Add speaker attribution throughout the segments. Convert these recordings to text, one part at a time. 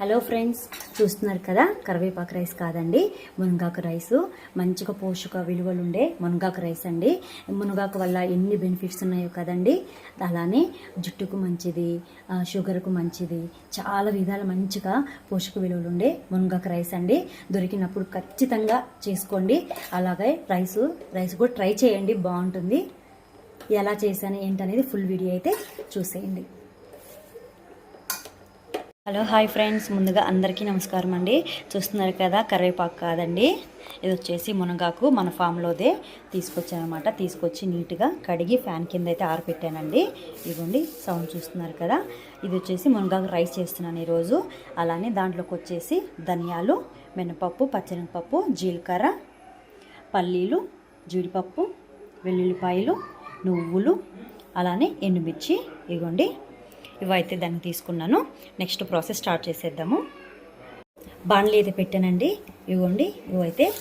Speaker 1: Hello friends చూస్తున్నారు కదా కరివేపాకు రైస్ కాదండి మునగాకు రైస్. మంచిగా పోషక విలువలు ఉండే మునగాకు రైస్ అండి. మునగాకు వల్ల ఎన్ని బెనిఫిట్స్ ఉన్నాయో కదండి. అలానే జుట్టుకు మంచిది షుగర్కు మంచిది చాలా విధాల మంచిగా పోషక విలువలు ఉండే మునగాకు రైస్ అండి. దొరికినప్పుడు ఖచ్చితంగా చేసుకోండి. అలాగే రైస్ రైస్ కూడా ట్రై చేయండి బాగుంటుంది. ఎలా చేశాను ఏంటనేది ఫుల్ వీడియో అయితే చూసేయండి. Hello hi friends. ముందుగా అందరికీ నమస్కారం అండి. చూస్తున్నారు కదా కరివేపాకు కాదండి. ఇది వచ్చేసి మునగాకు మన ఫామ్లోదే తీసుకొచ్చానమాట. తీసుకొచ్చి నీట్గా కడిగి ఫ్యాన్ కింద అయితే ఆరపెట్టానండి. ఇదిగోండి సౌండ్ చూస్తున్నారు కదా. ఇది వచ్చేసి మునగాకు రైస్ చేస్తున్నాను ఈరోజు. అలానే దాంట్లోకి వచ్చేసి ధనియాలు మినపప్పు పచ్చనపప్పు జీలకర్ర పల్లీలు జీడిపప్పు వెల్లుల్లిపాయలు నువ్వులు అలానే ఎండుమిర్చి. ఇగోండి ఇవైతే దాన్ని తీసుకున్నాను. నెక్స్ట్ ప్రాసెస్ స్టార్ట్ చేసేద్దాము. బాండ్లీ అయితే పెట్టానండి. ఇవ్వండి. ఇవైతే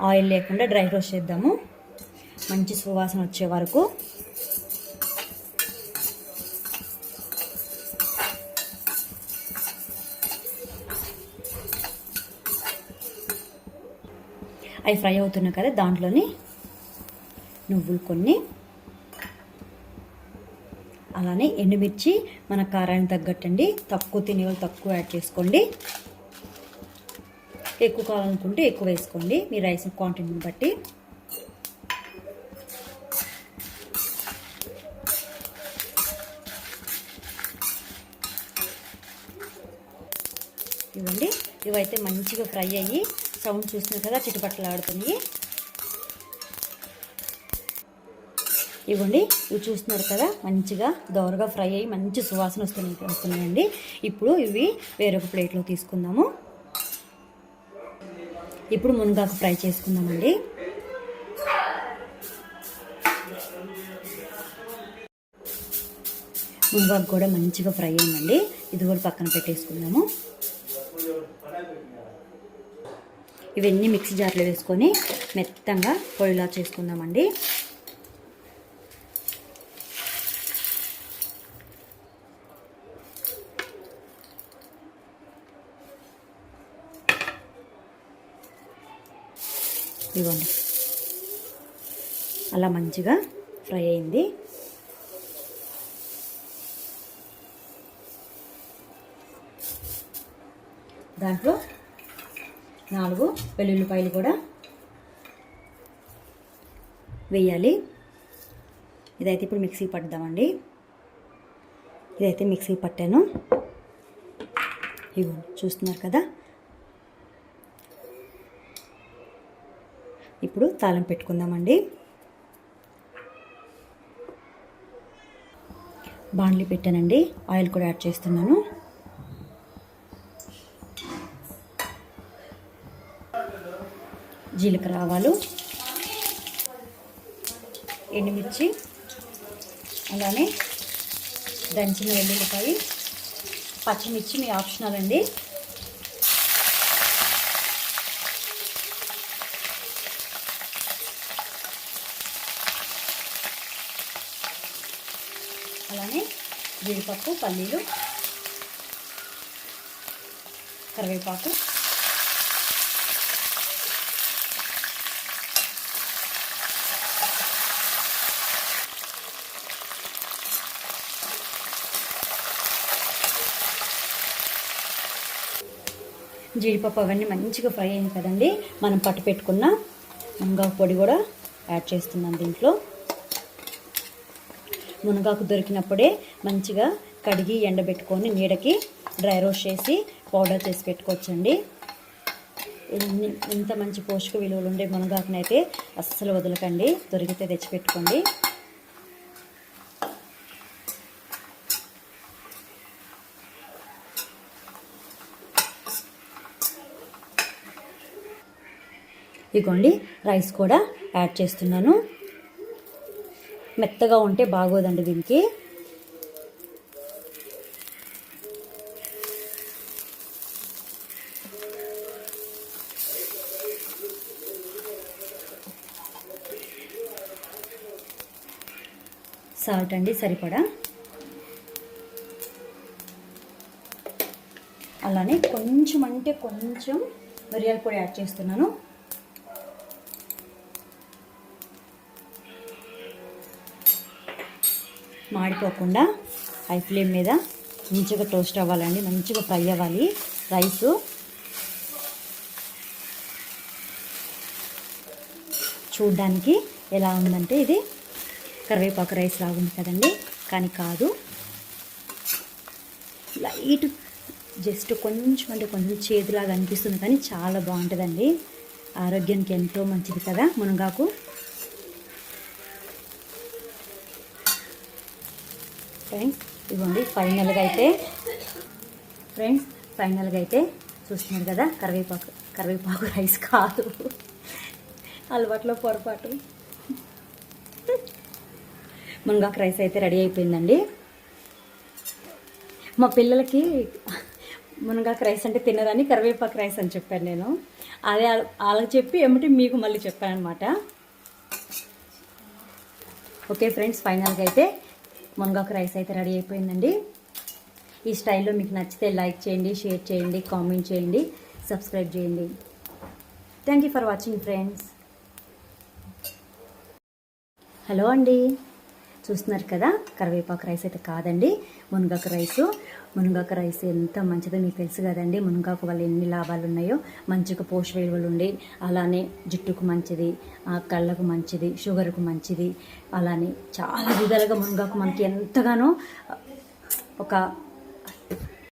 Speaker 1: ఆయిల్ లేకుండా డ్రై రోస్ట్ చేద్దాము. మంచి సువాసన వచ్చే వరకు. అవి ఫ్రై అవుతున్నాయి కదా దాంట్లోని నువ్వులు కొన్ని. అలానే ఎండుమిర్చి మన కారానికి తగ్గట్టండి. తక్కువ తినే వాళ్ళు తక్కువ యాడ్ చేసుకోండి. ఎక్కువ కావాలనుకుంటే ఎక్కువ వేసుకోండి. మీ రైస్ క్వాంటిటీని బట్టి. ఇవ్వండి. ఇవైతే మంచిగా ఫ్రై అయ్యి సౌండ్ చూస్తున్నారు కదా చిటుపట్టలాడుతుంది ఇవ్వండి. ఇవి చూస్తున్నారు కదా మంచిగా దోరగా ఫ్రై అయ్యి మంచి సువాసన వస్తున్నాయి వస్తున్నాయండి. ఇప్పుడు ఇవి వేరొక ప్లేట్లో తీసుకుందాము. ఇప్పుడు మునగాకు ఫ్రై చేసుకుందామండి. మునగాకు కూడా మంచిగా ఫ్రై అయిందండి. ఇది కూడా పక్కన పెట్టేసుకుందాము. ఇవన్నీ మిక్సీ జార్లో వేసుకొని మెత్తంగా పొడిలా చేసుకుందామండి. ఇవ్వండి. అలా మంచిగా ఫ్రై అయింది. దాంట్లో నాలుగు వెల్లుల్లిపాయలు కూడా వేయాలి. ఇదైతే ఇప్పుడు మిక్సీ పట్టుదామండి. ఇదైతే మిక్సీ పట్టాను. ఇవ్వండి. చూస్తున్నారు కదా ఇప్పుడు తాళం పెట్టుకుందామండి. బాండ్లీ పెట్టానండి. ఆయిల్ కూడా యాడ్ చేస్తున్నాను. జీలకర్ర ఆవాలు ఎండుమిర్చి అలానే దంచిన వెల్లుల్లిపాయ పచ్చిమిర్చి మీ ఆప్షనల్ అండి. అలానే జీడిపప్పు పల్లీలు కరివేపాకు. జీడిపప్పు అవన్నీ మంచిగా ఫ్రై అయింది కదండి. మనం పట్టు పెట్టుకున్న మునగాకు పొడి కూడా యాడ్ చేస్తున్నాం దీంట్లో. మునగాకు దొరికినప్పుడే మంచిగా కడిగి ఎండబెట్టుకొని నీడకి డ్రై రోస్ట్ చేసి పౌడర్ చేసి పెట్టుకోవచ్చండి. ఇంత మంచి పోషక విలువలు ఉండే మునగాకునైతే అస్సలు వదలకండి. దొరికితే తెచ్చిపెట్టుకోండి. ఇగోండి రైస్ కూడా యాడ్ చేస్తున్నాను. మెత్తగా ఉంటే బాగోదండి దీనికి. సాల్ట్ అండి సరిపడా. అలానే కొంచెం అంటే కొంచెం మిరియాల పొడి యాడ్ చేస్తున్నాను. మాడిపోకుండా హై ఫ్లేమ్ మీద మంచిగా టోస్ట్ అవ్వాలండి. మంచిగా ఫ్రై అవ్వాలి. రైస్. చూడ్డానికి ఎలా ఉందంటే ఇది కరివేపాకు రైస్ లాగా కదండి. కానీ కాదు. లైట్ జస్ట్ కొంచెం అంటే కొంచెం చేతిలాగా అనిపిస్తుంది కానీ చాలా బాగుంటుందండి. ఆరోగ్యానికి ఎంతో మంచిది కదా మునగాకు. ఫ్రెండ్స్ ఇవ్వండి ఫైనల్గా అయితే ఫ్రెండ్స్ ఫైనల్గా అయితే చూస్తున్నారు కదా కరివేపాకు కరివేపాకు రైస్ కాదు. అలవాట్లో పొరపాటు. మునగాకు రైస్ అయితే రెడీ అయిపోయిందండి. మా పిల్లలకి మునగాకు రైస్ అంటే తినరని కరివేపాకు రైస్ అని చెప్పాను నేను. అదే వాళ్ళకి చెప్పి ఏమిటి మీకు మళ్ళీ చెప్పాను అనమాట ఓకే ఫ్రెండ్స్ ఫైనల్గా అయితే మునగాకు రైస్ అయితే రెడీ అయిపోయిందండి. ఈ స్టైల్లో మీకు నచ్చితే లైక్ చేయండి షేర్ చేయండి కామెంట్ చేయండి సబ్స్క్రైబ్ చేయండి. Thank you for watching friends hello అండి. చూస్తున్నారు కదా కరివేపాకు రైస్ అయితే కాదండి మునగాకు రైసు. మునగాకు రైస్ ఎంత మంచిదో మీకు తెలుసు కదండి మునగాకు వల్ల ఎన్ని లాభాలు ఉన్నాయో. మంచిగా పోషక విలువలు ఉండి అలానే జుట్టుకు మంచిది ఆ, కళ్ళకు మంచిది షుగర్కు మంచిది అలానే చాలా విధాలుగా మునగాకు మనకి ఎంతగానో ఒక